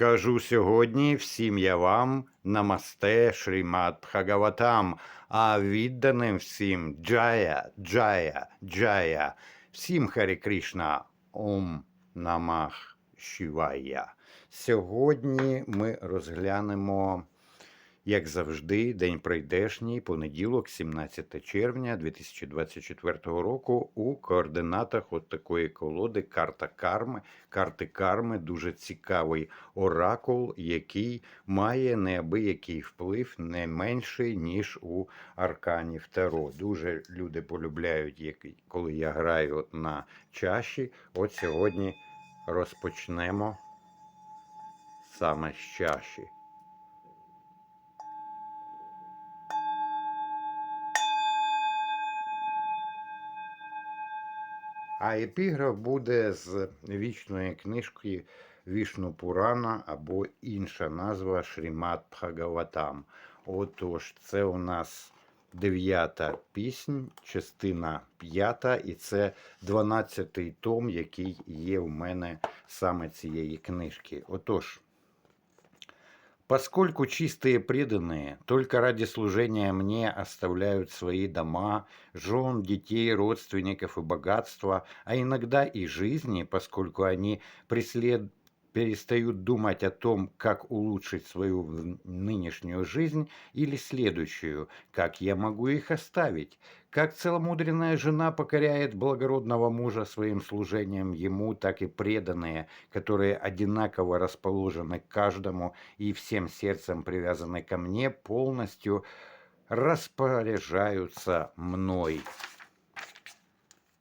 Кажу сьогодні всім я вам намасте Шрімат Бхагаватам, а відданим всім Джая, Джая, Джая, всім Харі Кришна, Ом Намах Шівая. Сьогодні ми розглянемо, як завжди, день прийдешній, понеділок, 17 червня 2024 року, у координатах от такої колоди карта карми. Карти карми дуже цікавий оракул, який має неабиякий вплив не менший, ніж у арканів Таро. Дуже люди полюбляють, коли я граю на чаші. От сьогодні розпочнемо саме з чаші. А епіграф буде з вічної книжки Вішну Пурана або інша назва Шрімат Бхагаватам. Отож, це у нас дев'ята пісня, частина п'ята, і це дванадцятий том, який є в мене саме цієї книжки. Отож. Поскольку чистые преданные только ради служения мне оставляют свои дома, жен, детей, родственников и богатства, а иногда и жизни, поскольку они преслед... перестают думать о том, как улучшить свою нынешнюю жизнь или следующую, как я могу их оставить, как целомудренная жена покоряет благородного мужа своим служением ему, так и преданные, которые одинаково расположены каждому и всем сердцем привязаны ко мне, полностью распоряжаются мной.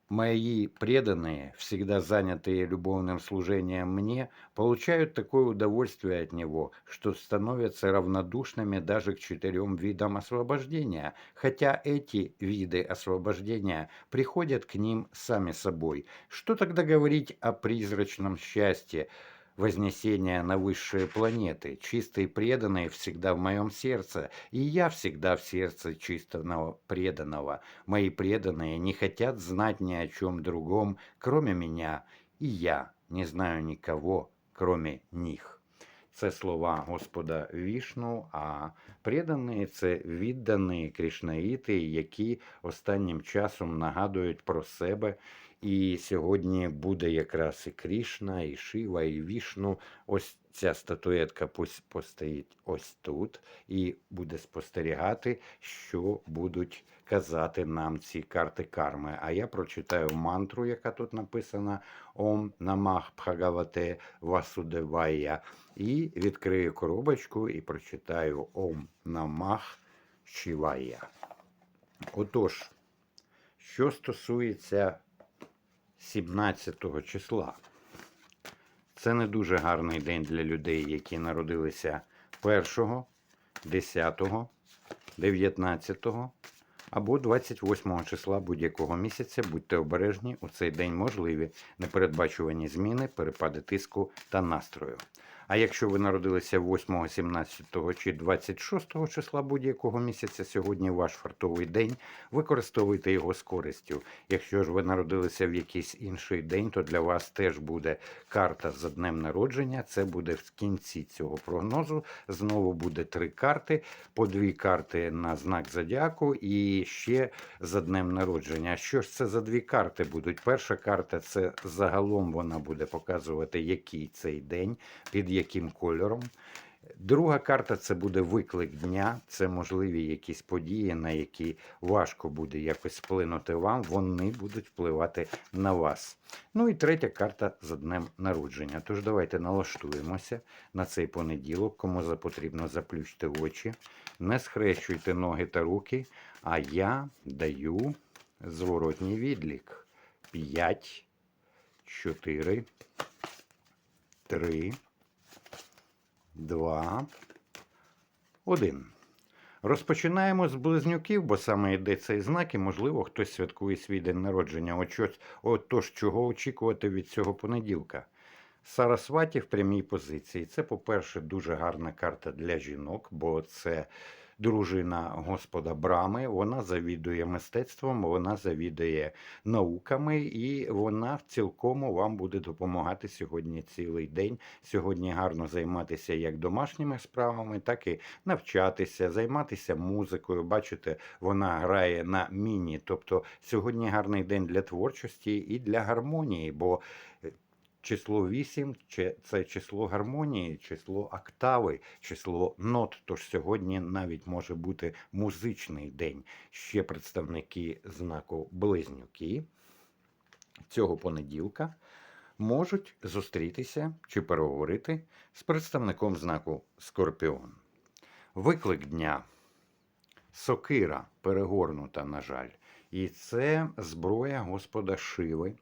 Мои преданные, всегда занятые любовным служением мне, получают такое удовольствие от него, что становятся равнодушными даже к четырем видам освобождения, хотя эти виды освобождения приходят к ним сами собой. Что тогда говорить о призрачном счастье, вознесения на высшие планеты. Чистые преданные всегда в моем сердце, и я всегда в сердце чистого преданного. Мои преданные не хотят знать ни о чем другом, кроме меня, и я не знаю никого, кроме них. Це слова Господа Вішну, а предані це віддані кришнаїти, які останнім часом нагадують про себе. і сьогодні буде якраз і Крішна, і Шива, і Вішну. Ось ця статуетка постоїть ось тут і буде спостерігати, що будуть казати нам ці карти карми. А я прочитаю мантру, яка тут написана Ом Намах Бхагавате Васудевая. І відкрию коробочку і прочитаю Ом Намах Шивая. Отож, що стосується 17 числа. Це не дуже гарний день для людей, які народилися 1, 10, 19 або 28 числа будь-якого місяця. Будьте обережні, у цей день можливі непередбачувані зміни, перепади тиску та настрою. А якщо ви народилися 8, 17 чи 26 числа будь-якого місяця, сьогодні ваш фартовий день, використовуйте його з користю. Якщо ж ви народилися в якийсь інший день, то для вас теж буде карта за днем народження. Це буде в кінці цього прогнозу. Знову буде три карти, по дві карти на знак зодіаку і ще за днем народження. Що ж це за дві карти будуть? Перша карта це загалом вона буде показувати, який цей день, під яким кольором. Друга карта це буде виклик дня, це можливі якісь події, на які важко буде якось вплинути вам, вони будуть впливати на вас. Ну і третя карта за днем народження. Тож давайте налаштуємося на цей понеділок, кому за потрібно заплющте очі, не схрещуйте ноги та руки, а я даю зворотній відлік. 5, 4, 3, 2, 1. Розпочинаємо з близнюків, бо саме йде цей знак, і, можливо, хтось святкує свій день народження. Отож, чого очікувати від цього понеділка? Сарасваті в прямій позиції. Це, по-перше, дуже гарна карта для жінок, бо це дружина Господа Брами. Вона завідує мистецтвом, вона завідує науками, і вона цілком вам буде допомагати сьогодні цілий день. Сьогодні гарно займатися як домашніми справами, так і навчатися, займатися музикою. Бачите, вона грає на міні. Тобто сьогодні гарний день для творчості і для гармонії, бо е, число 8 це число гармонії, число октави, число нот. Тож сьогодні навіть може бути музичний день. Ще представники знаку Близнюки цього понеділка можуть зустрітися чи переговорити з представником знаку Скорпіон. Виклик дня сокира перегорнута, на жаль, і це зброя Господа Шиви.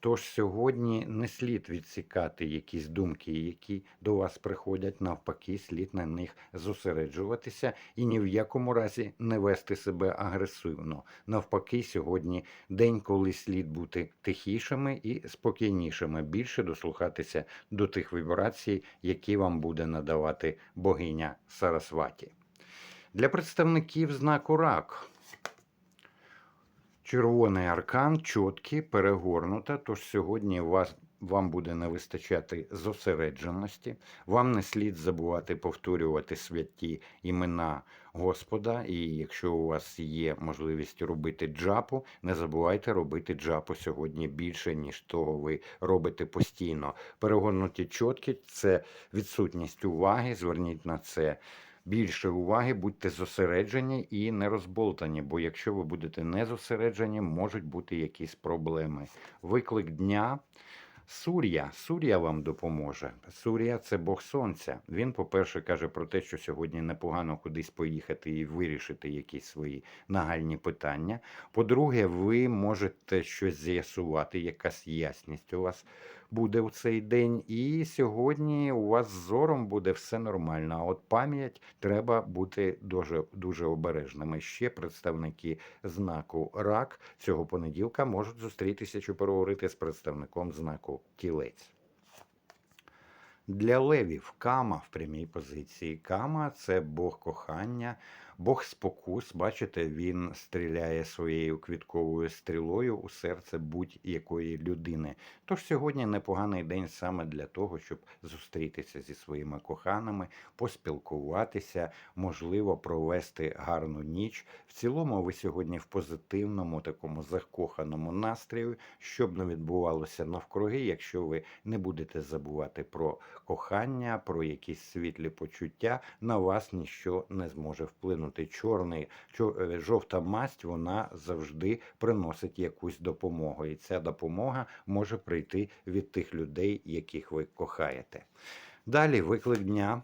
Тож сьогодні не слід відсікати якісь думки, які до вас приходять, навпаки, слід на них зосереджуватися і ні в якому разі не вести себе агресивно. Навпаки, сьогодні день, коли слід бути тихішими і спокійнішими, більше дослухатися до тих вібрацій, які вам буде надавати богиня Сарасваті. Для представників знаку рак. Червоний аркан чіткий, перегорнута, тож сьогодні вас, вам буде не вистачати зосередженості. Вам не слід забувати повторювати святі імена Господа. І якщо у вас є можливість робити джапу, не забувайте робити джапу сьогодні більше, ніж того ви робите постійно. Перегорнуті чіткі це відсутність уваги. Зверніть на це більше уваги, будьте зосереджені і не розболтані, бо якщо ви будете не зосереджені, можуть бути якісь проблеми. Виклик дня. Сур'я, Сур'я вам допоможе. Сур'я це Бог Сонця. Він, по-перше, каже про те, що сьогодні непогано кудись поїхати і вирішити якісь свої нагальні питання. По-друге, ви можете щось з'ясувати, якась ясність у вас буде у цей день. І сьогодні у вас з зором буде все нормально. А от пам'ять треба бути дуже, дуже обережними. Ще представники знаку рак цього понеділка можуть зустрітися чи переговорити з представником знаку тілець. Для левів кама в прямій позиції. Кама це Бог кохання, Бог спокус. Бачите, він стріляє своєю квітковою стрілою у серце будь-якої людини. Тож сьогодні непоганий день саме для того, щоб зустрітися зі своїми коханими, поспілкуватися, можливо, провести гарну ніч. В цілому, ви сьогодні в позитивному, такому закоханому настрої, щоб не відбувалося навкруги, якщо ви не будете забувати про кохання, про якісь світлі почуття, на вас ніщо не зможе вплинути. Чорний, чо- е, жовта масть вона завжди приносить якусь допомогу, і ця допомога може прийти від тих людей, яких ви кохаєте. Далі виклик дня.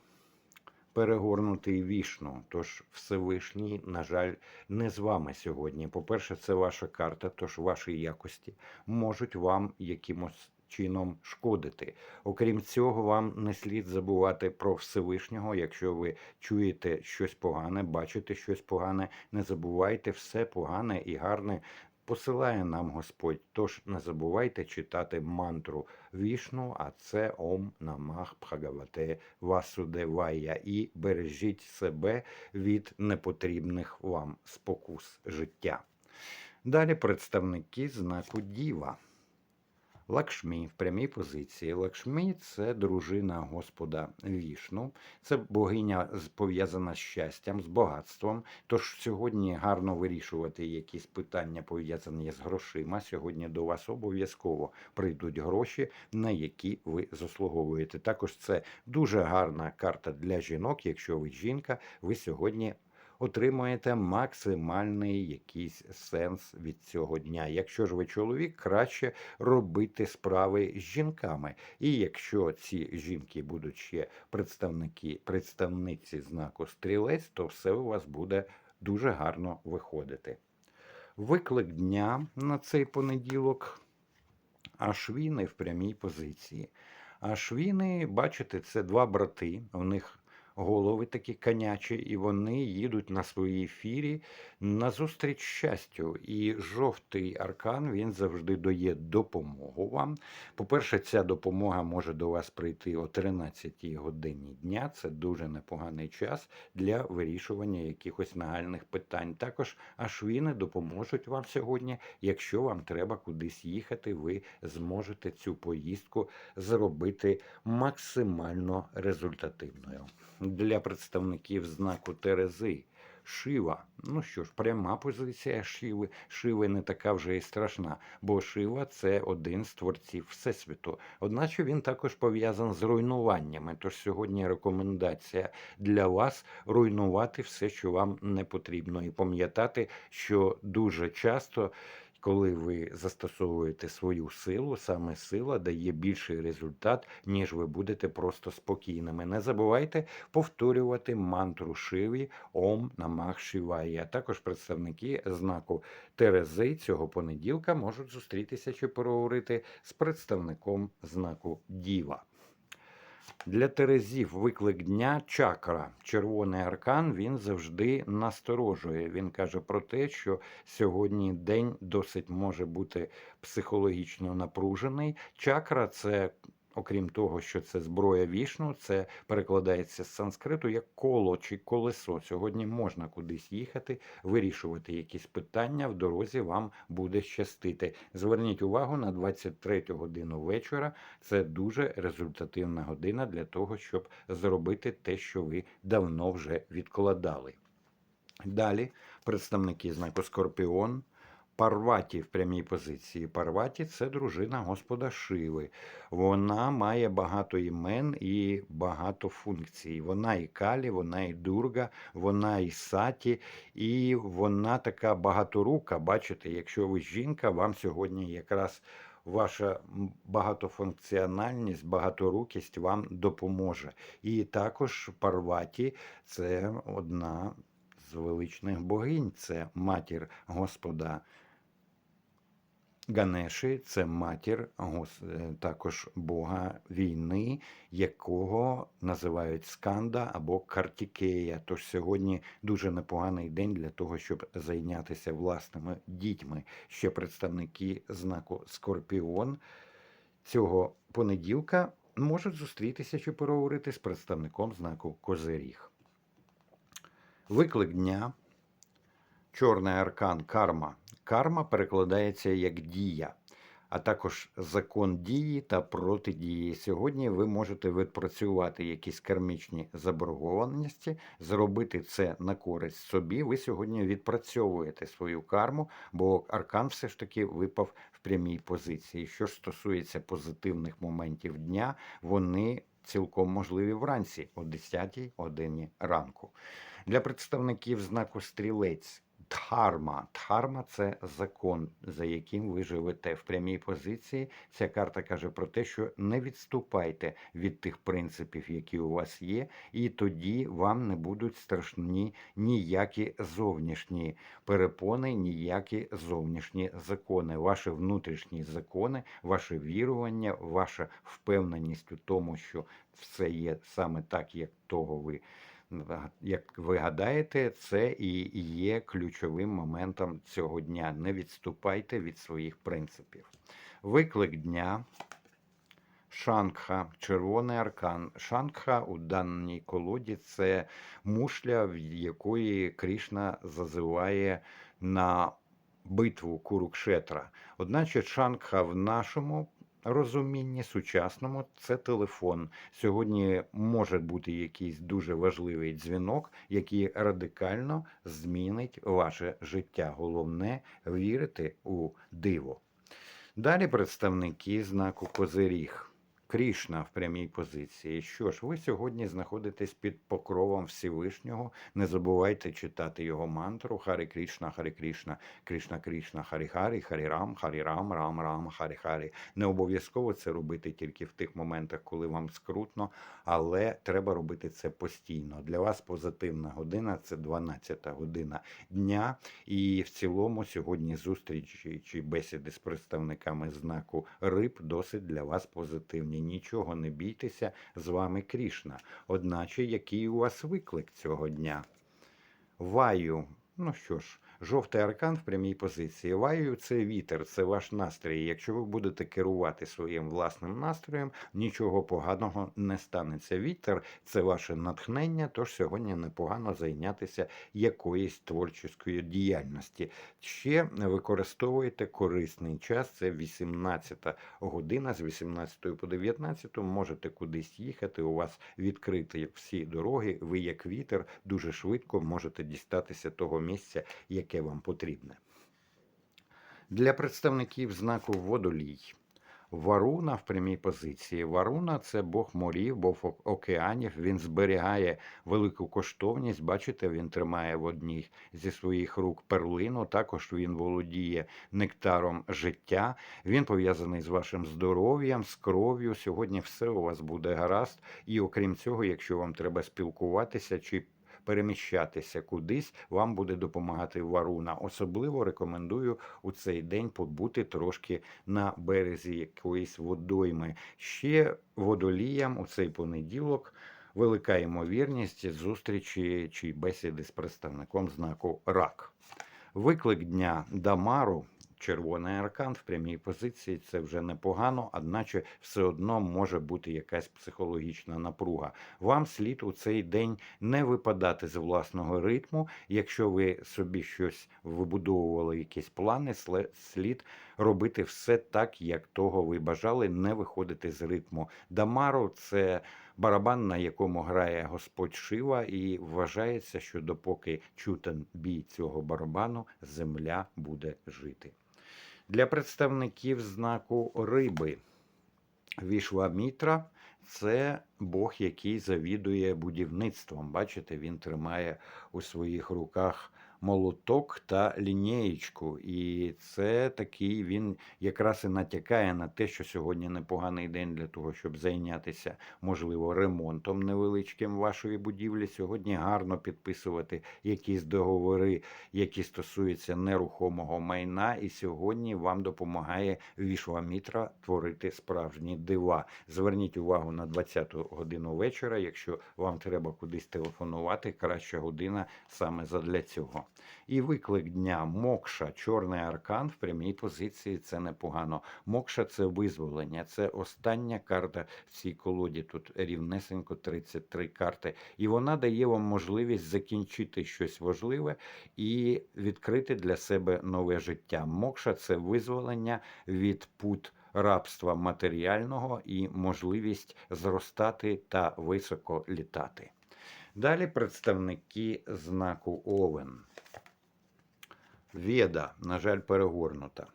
Перегорнутий вішну, тож Всевишній, на жаль, не з вами сьогодні. По-перше, це ваша карта, тож ваші якості можуть вам якимось чином шкодити. Окрім цього, вам не слід забувати про Всевишнього. Якщо ви чуєте щось погане, бачите щось погане, не забувайте все погане і гарне. Посилає нам Господь, тож не забувайте читати мантру вішну, а це Ом Намах Бхагавате Васудевая. І бережіть себе від непотрібних вам спокус життя. Далі представники знаку Діва. Лакшмі в прямій позиції. Лакшмі це дружина Господа Вішну, це богиня пов'язана з щастям, з багатством. Тож сьогодні гарно вирішувати якісь питання пов'язані з грошима. Сьогодні до вас обов'язково прийдуть гроші, на які ви заслуговуєте. Також це дуже гарна карта для жінок. Якщо ви жінка, ви сьогодні отримуєте максимальний якийсь сенс від цього дня. Якщо ж ви чоловік, краще робити справи з жінками. І якщо ці жінки будуть ще представники, представниці знаку стрілець, то все у вас буде дуже гарно виходити. Виклик дня на цей понеділок. Ашвіни в прямій позиції. Ашвіни, бачите, це два брати. У них голови такі конячі, і вони їдуть на своїй ефірі назустріч щастю. І жовтий аркан він завжди дає допомогу вам. По-перше, ця допомога може до вас прийти о 13-й годині дня. Це дуже непоганий час для вирішування якихось нагальних питань. Також ашвіни допоможуть вам сьогодні. Якщо вам треба кудись їхати, ви зможете цю поїздку зробити максимально результативною. Для представників знаку Терези. Шива. Ну що ж, пряма позиція Шиви. Шиви не така вже і страшна, бо Шива це один з творців Всесвіту. Одначе він також пов'язан з руйнуваннями. Тож сьогодні рекомендація для вас руйнувати все, що вам не потрібно, і пам'ятати, що дуже часто. Коли ви застосовуєте свою силу, саме сила дає більший результат, ніж ви будете просто спокійними. Не забувайте повторювати мантру Шиві Ом Намах Шиває. А також представники знаку Терези цього понеділка можуть зустрітися чи поговорити з представником знаку Діва. Для Терезів виклик дня чакра, червоний аркан, він завжди насторожує. Він каже про те, що сьогодні день досить може бути психологічно напружений. Чакра це. Окрім того, що це зброя вішну, це перекладається з санскриту як коло чи колесо. Сьогодні можна кудись їхати, вирішувати якісь питання. В дорозі вам буде щастити. Зверніть увагу на 23 годину вечора. Це дуже результативна година для того, щоб зробити те, що ви давно вже відкладали. Далі представники знаку Скорпіон. Парваті в прямій позиції. Парваті це дружина Господа Шиви. Вона має багато імен і багато функцій. Вона і Калі, вона і Дурга, вона і Саті, і вона така багаторука. Бачите, якщо ви жінка, вам сьогодні якраз ваша багатофункціональність, багаторукість вам допоможе. І також Парваті це одна з величних богинь, це матір Господа. Ганеші це матір е, також бога війни, якого називають Сканда або Картікея. Тож сьогодні дуже непоганий день для того, щоб зайнятися власними дітьми. Ще представники знаку Скорпіон цього понеділка можуть зустрітися чи переговорити з представником знаку Козиріг. Виклик дня. Чорний аркан карма. Карма перекладається як дія, а також закон дії та протидії. Сьогодні ви можете відпрацювати якісь кармічні заборгованості, зробити це на користь собі. Ви сьогодні відпрацьовуєте свою карму, бо аркан все ж таки випав в прямій позиції. Що ж стосується позитивних моментів дня, вони цілком можливі вранці о 10 годині ранку. Для представників знаку стрілець. Дхарма. Дхарма це закон, за яким ви живете в прямій позиції. Ця карта каже про те, що не відступайте від тих принципів, які у вас є, і тоді вам не будуть страшні ніякі зовнішні перепони, ніякі зовнішні закони. Ваші внутрішні закони, ваше вірування, ваша впевненість у тому, що все є саме так, як того ви як ви гадаєте, це і є ключовим моментом цього дня. Не відступайте від своїх принципів. Виклик дня. Шангха, червоний аркан. Шангха у даній колоді це мушля, в якої Крішна зазиває на битву Курукшетра. Одначе Шангха в нашому розумінні сучасному це телефон. Сьогодні може бути якийсь дуже важливий дзвінок, який радикально змінить ваше життя. Головне вірити у диво. Далі представники знаку Козиріг. Крішна в прямій позиції. Що ж, ви сьогодні знаходитесь під покровом Всевишнього. Не забувайте читати його мантру Харі Крішна, Харі Крішна, Крішна Крішна, Харі Харі, Харі Рам, Харі Рам, Рам Рам, Харі Харі. Не обов'язково це робити тільки в тих моментах, коли вам скрутно, але треба робити це постійно. Для вас позитивна година це 12 година дня. І в цілому сьогодні зустрічі чи бесіди з представниками знаку риб досить для вас позитивні. Сьогодні. Нічого не бійтеся, з вами Крішна. Одначе, який у вас виклик цього дня? Ваю. Ну що ж, жовтий аркан в прямій позиції. Ваю це вітер, це ваш настрій. Якщо ви будете керувати своїм власним настроєм, нічого поганого не станеться. Вітер це ваше натхнення, тож сьогодні непогано зайнятися якоюсь творчою діяльності. Ще використовуйте корисний час. Це 18 година з 18 по 19 можете кудись їхати. У вас відкриті всі дороги. Ви, як вітер, дуже швидко можете дістатися того місця, яке вам потрібне. Для представників знаку водолій. Варуна в прямій позиції. Варуна це Бог морів, Бог океанів. Він зберігає велику коштовність. Бачите, він тримає в одній зі своїх рук перлину. Також він володіє нектаром життя. Він пов'язаний з вашим здоров'ям, з кров'ю. Сьогодні все у вас буде гаразд. І окрім цього, якщо вам треба спілкуватися чи переміщатися кудись, вам буде допомагати варуна. Особливо рекомендую у цей день побути трошки на березі якоїсь водойми. Ще водоліям у цей понеділок. Велика ймовірність зустрічі чи бесіди з представником знаку рак. Виклик дня Дамару, червоний аркан в прямій позиції це вже непогано, одначе все одно може бути якась психологічна напруга. Вам слід у цей день не випадати з власного ритму. Якщо ви собі щось вибудовували, якісь плани, слід робити все так, як того ви бажали, не виходити з ритму. Дамару це барабан, на якому грає Господь Шива, і вважається, що допоки чутен бій цього барабану, земля буде жити. Для представників знаку риби Вішвамітра це Бог, який завідує будівництвом. Бачите, він тримає у своїх руках молоток та лінієчку. І це такий він якраз і натякає на те, що сьогодні непоганий день для того, щоб зайнятися, можливо, ремонтом невеличким вашої будівлі. Сьогодні гарно підписувати якісь договори, які стосуються нерухомого майна. І сьогодні вам допомагає Вішвамітра творити справжні дива. Зверніть увагу на 20-ту годину вечора. Якщо вам треба кудись телефонувати, краща година саме задля цього. І виклик дня Мокша, чорний аркан в прямій позиції. Це непогано. Мокша це визволення. Це остання карта в цій колоді. Тут рівнесенько 33 карти. І вона дає вам можливість закінчити щось важливе і відкрити для себе нове життя. Мокша це визволення від пут рабства матеріального і можливість зростати та високо літати. Далі представники знаку Овен. Веда, на жаль, перегорнута.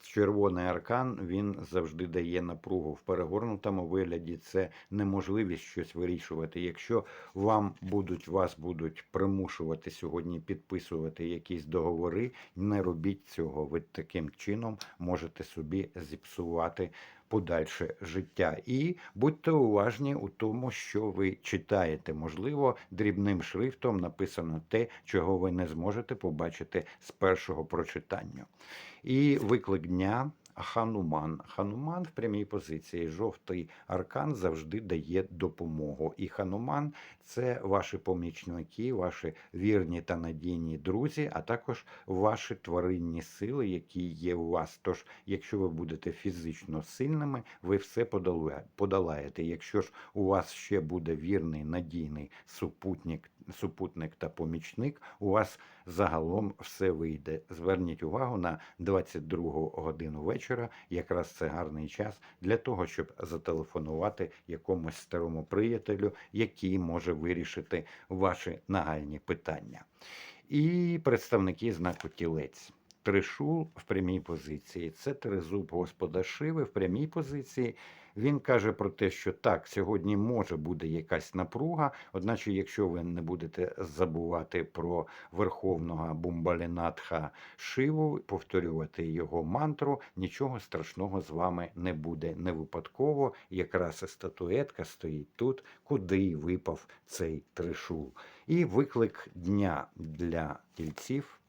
Червоний аркан він завжди дає напругу в перегорнутому вигляді. Це неможливість щось вирішувати. Якщо вам будуть вас будуть примушувати сьогодні підписувати якісь договори, не робіть цього. Ви таким чином можете собі зіпсувати подальше життя. І будьте уважні у тому, що ви читаєте. Можливо, дрібним шрифтом написано те, чого ви не зможете побачити з першого прочитання. І виклик дня. Хануман. Хануман в прямій позиції. Жовтий аркан завжди дає допомогу. І Хануман це ваші помічники, ваші вірні та надійні друзі, а також ваші тваринні сили, які є у вас. Тож, якщо ви будете фізично сильними, ви все подолаєте. Якщо ж у вас ще буде вірний надійний супутник, супутник та помічник, у вас загалом все вийде. Зверніть увагу на 22 годину вечора. Якраз це гарний час для того, щоб зателефонувати якомусь старому приятелю, який може вирішити ваші нагальні питання. І представники знаку тілець. Тришул в прямій позиції. Це тризуб Господа Шиви в прямій позиції. Він каже про те, що так, сьогодні може буде якась напруга, одначе, якщо ви не будете забувати про верховного Бумбалінатха Шиву, повторювати його мантру, нічого страшного з вами не буде. Не випадково якраз статуетка стоїть тут, куди випав цей тришул. І виклик дня для тільців.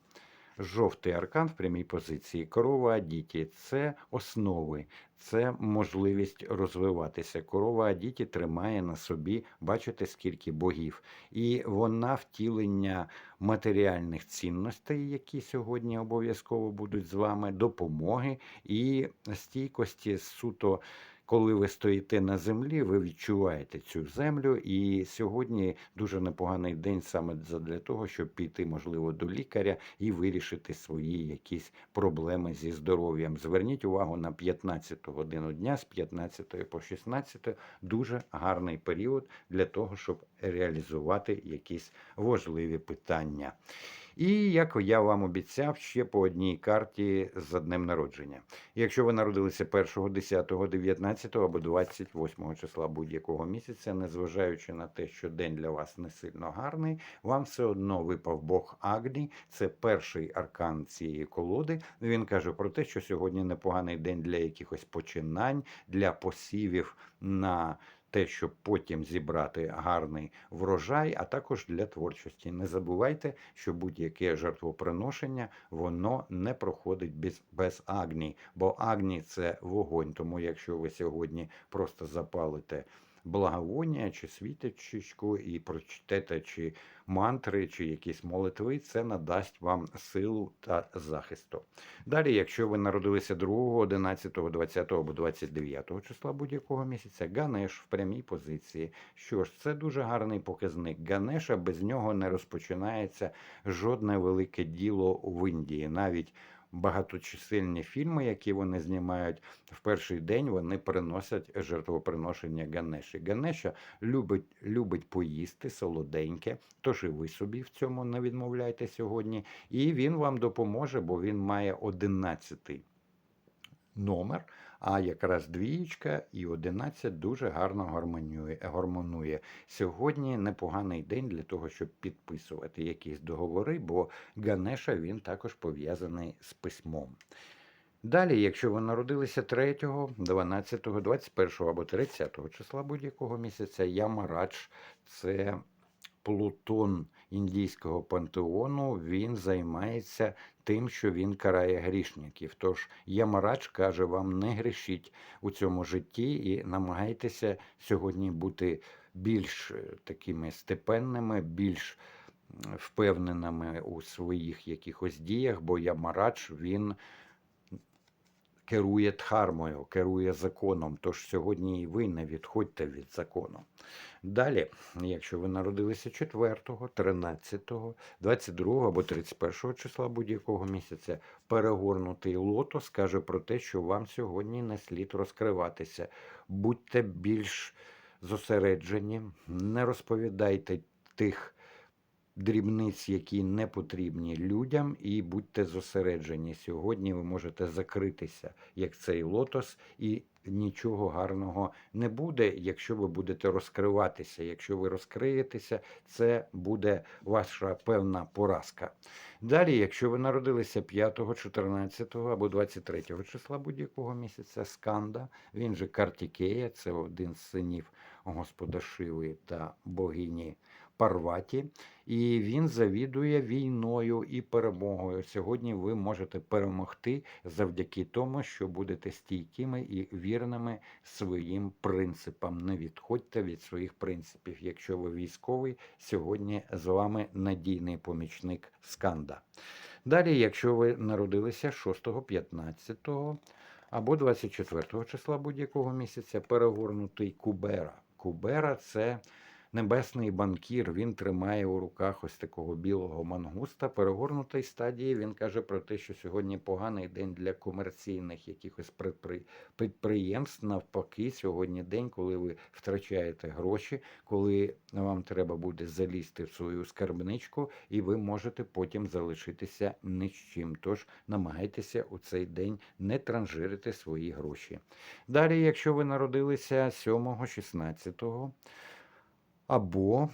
Жовтий аркан в прямій позиції. Корова Адіті це основи, це можливість розвиватися. Корова Адіті тримає на собі, бачите, скільки богів. І вона втілення матеріальних цінностей, які сьогодні обов'язково будуть з вами, допомоги і стійкості суто. Коли ви стоїте на землі, ви відчуваєте цю землю, і сьогодні дуже непоганий день саме для того, щоб піти, можливо, до лікаря і вирішити свої якісь проблеми зі здоров'ям. Зверніть увагу на 15 годину дня з 15 по 16 дуже гарний період для того, щоб реалізувати якісь важливі питання. І як я вам обіцяв, ще по одній карті з днем народження. Якщо ви народилися 1, 10, 19 або 28 числа будь-якого місяця, незважаючи на те, що день для вас не сильно гарний, вам все одно випав Бог Агні. Це перший аркан цієї колоди. Він каже про те, що сьогодні непоганий день для якихось починань, для посівів на те, щоб потім зібрати гарний врожай, а також для творчості. Не забувайте, що будь-яке жертвоприношення воно не проходить без, без агні, бо агні це вогонь. Тому якщо ви сьогодні просто запалите благовоння чи світочку і прочитете чи мантри, чи якісь молитви, це надасть вам силу та захисту. Далі, якщо ви народилися 2, 11, 20 або 29 числа будь-якого місяця, Ганеш в прямій позиції. Що ж, це дуже гарний показник. Ганеша без нього не розпочинається жодне велике діло в Індії. Навіть багаточисельні фільми, які вони знімають в перший день, вони приносять жертвоприношення Ганеші. Ганеша любить, любить поїсти солоденьке, тож і ви собі в цьому не відмовляйте сьогодні. І він вам допоможе, бо він має одинадцятий номер. А якраз двієчка і 11 дуже гарно гармонює, гармонує. Сьогодні непоганий день для того, щоб підписувати якісь договори, бо Ганеша він також пов'язаний з письмом. Далі, якщо ви народилися 3, 12, 21 або 30 числа будь-якого місяця, Ямарадж – це Плутон індійського пантеону, він займається тим, що він карає грішників. Тож Ямарач каже вам, не грішіть у цьому житті і намагайтеся сьогодні бути більш е, такими степенними, більш впевненими у своїх якихось діях, бо Ямарач він керує дхармою, керує законом. Тож сьогодні і ви не відходьте від закону. Далі, якщо ви народилися 4, 13, 22 або 31 числа будь-якого місяця, перегорнутий лотос каже про те, що вам сьогодні не слід розкриватися. Будьте більш зосереджені, не розповідайте тих дрібниць, які не потрібні людям, і будьте зосереджені. Сьогодні ви можете закритися, як цей лотос, і нічого гарного не буде, якщо ви будете розкриватися. Якщо ви розкриєтеся, це буде ваша певна поразка. Далі, якщо ви народилися 5, 14 або 23 числа будь-якого місяця, сканда, він же Картікея, це один з синів Господа Шиви та богині Парваті, і він завідує війною і перемогою. Сьогодні ви можете перемогти завдяки тому, що будете стійкими і вірними своїм принципам. Не відходьте від своїх принципів. Якщо ви військовий, сьогодні з вами надійний помічник Сканда. Далі, якщо ви народилися 6, 15 або 24 числа будь-якого місяця, перегорнутий Кубера. Кубера це небесний банкір. Він тримає у руках ось такого білого мангуста. Перегорнутій стадії він каже про те, що сьогодні поганий день для комерційних якихось підприємств. Навпаки, сьогодні день, коли ви втрачаєте гроші, коли вам треба буде залізти в свою скарбничку, і ви можете потім залишитися ні з чим. Тож намагайтеся у цей день не транжирити свої гроші. Далі, якщо ви народилися 7, 16, або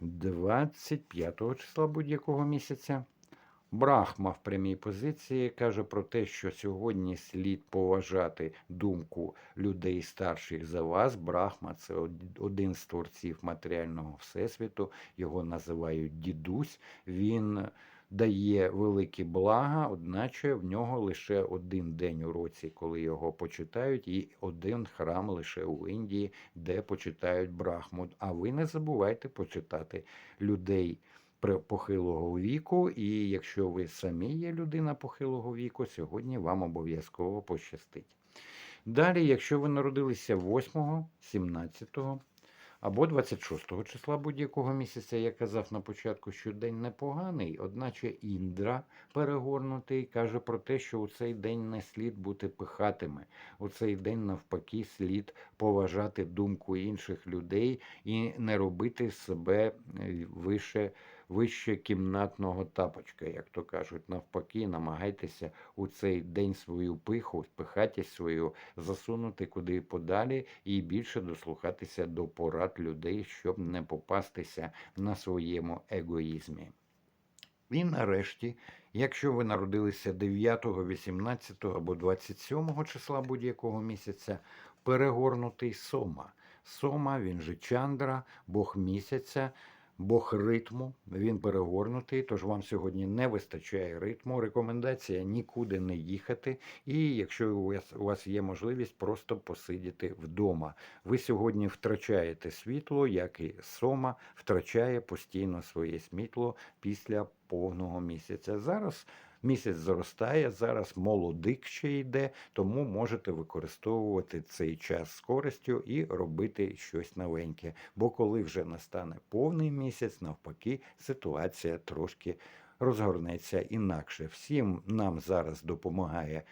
25 числа будь-якого місяця. Брахма в прямій позиції каже про те, що сьогодні слід поважати думку людей старших за вас. Брахма це один з творців матеріального всесвіту, його називають дідусь. Він дає великі блага, одначе в нього лише один день у році, коли його почитають, і один храм лише у Індії, де почитають Брахму. А ви не забувайте почитати людей похилого віку. І якщо ви самі є людина похилого віку, сьогодні вам обов'язково пощастить. Далі, якщо ви народилися 8, 17 або 26 числа будь-якого місяця, я казав на початку, що день непоганий, одначе Індра перегорнутий каже про те, що у цей день не слід бути пихатими. У цей день, навпаки, слід поважати думку інших людей і не робити себе е, вище, вище кімнатного тапочка, як то кажуть. Навпаки, намагайтеся у цей день свою пиху, пихатість свою засунути куди подалі і більше дослухатися до порад людей, щоб не попастися на своєму егоїзмі. І нарешті, якщо ви народилися 9, 18 або 27 числа будь-якого місяця, перегорнутий сома. Сома, він же Чандра, Бог місяця, Бог ритму, він перегорнутий, тож вам сьогодні не вистачає ритму. Рекомендація нікуди не їхати. І якщо у вас, у вас є можливість, просто посидіти вдома. Ви сьогодні втрачаєте світло, як і сома втрачає постійно своє світло після повного місяця. Зараз місяць зростає, зараз молодик ще йде, тому можете використовувати цей час з користю і робити щось новеньке. Бо коли вже настане повний місяць, навпаки, ситуація трошки розгорнеться інакше. Всім нам зараз допомагає.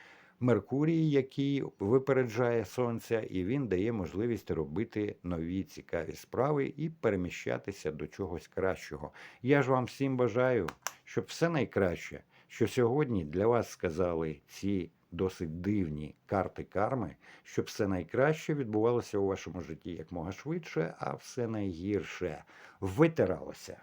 Меркурій, який випереджає сонце, і він дає можливість робити нові цікаві справи і переміщатися до чогось кращого. Я ж вам всім бажаю, щоб все найкраще, що сьогодні для вас сказали ці досить дивні карти карми, щоб все найкраще відбувалося у вашому житті якмога швидше, а все найгірше витиралося.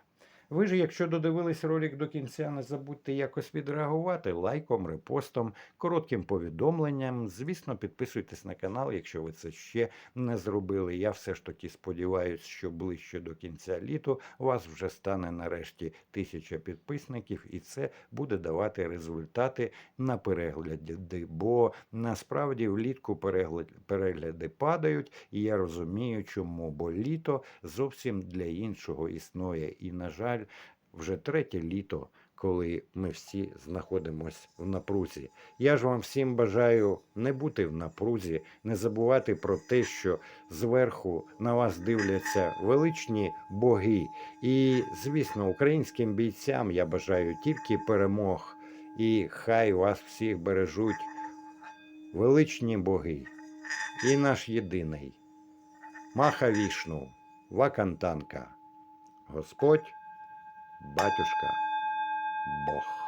Ви ж, якщо додивились ролик до кінця, не забудьте якось відреагувати лайком, репостом, коротким повідомленням. Звісно, підписуйтесь на канал, якщо ви це ще не зробили. Я все ж таки сподіваюся, що ближче до кінця літу вас вже стане нарешті тисяча підписників, і це буде давати результати на перегляди. Бо насправді влітку перегляд, перегляди падають, і я розумію, чому. Бо літо зовсім для іншого існує. І, на жаль, вже третє літо, коли ми всі знаходимося в напрузі. Я ж вам всім бажаю не бути в напрузі, не забувати про те, що зверху на вас дивляться величні боги. І, звісно, українським бійцям я бажаю тільки перемог. І хай вас всіх бережуть величні боги. І наш єдиний Маха Вішну, Вакантанка, Господь, Батюшка, Бог.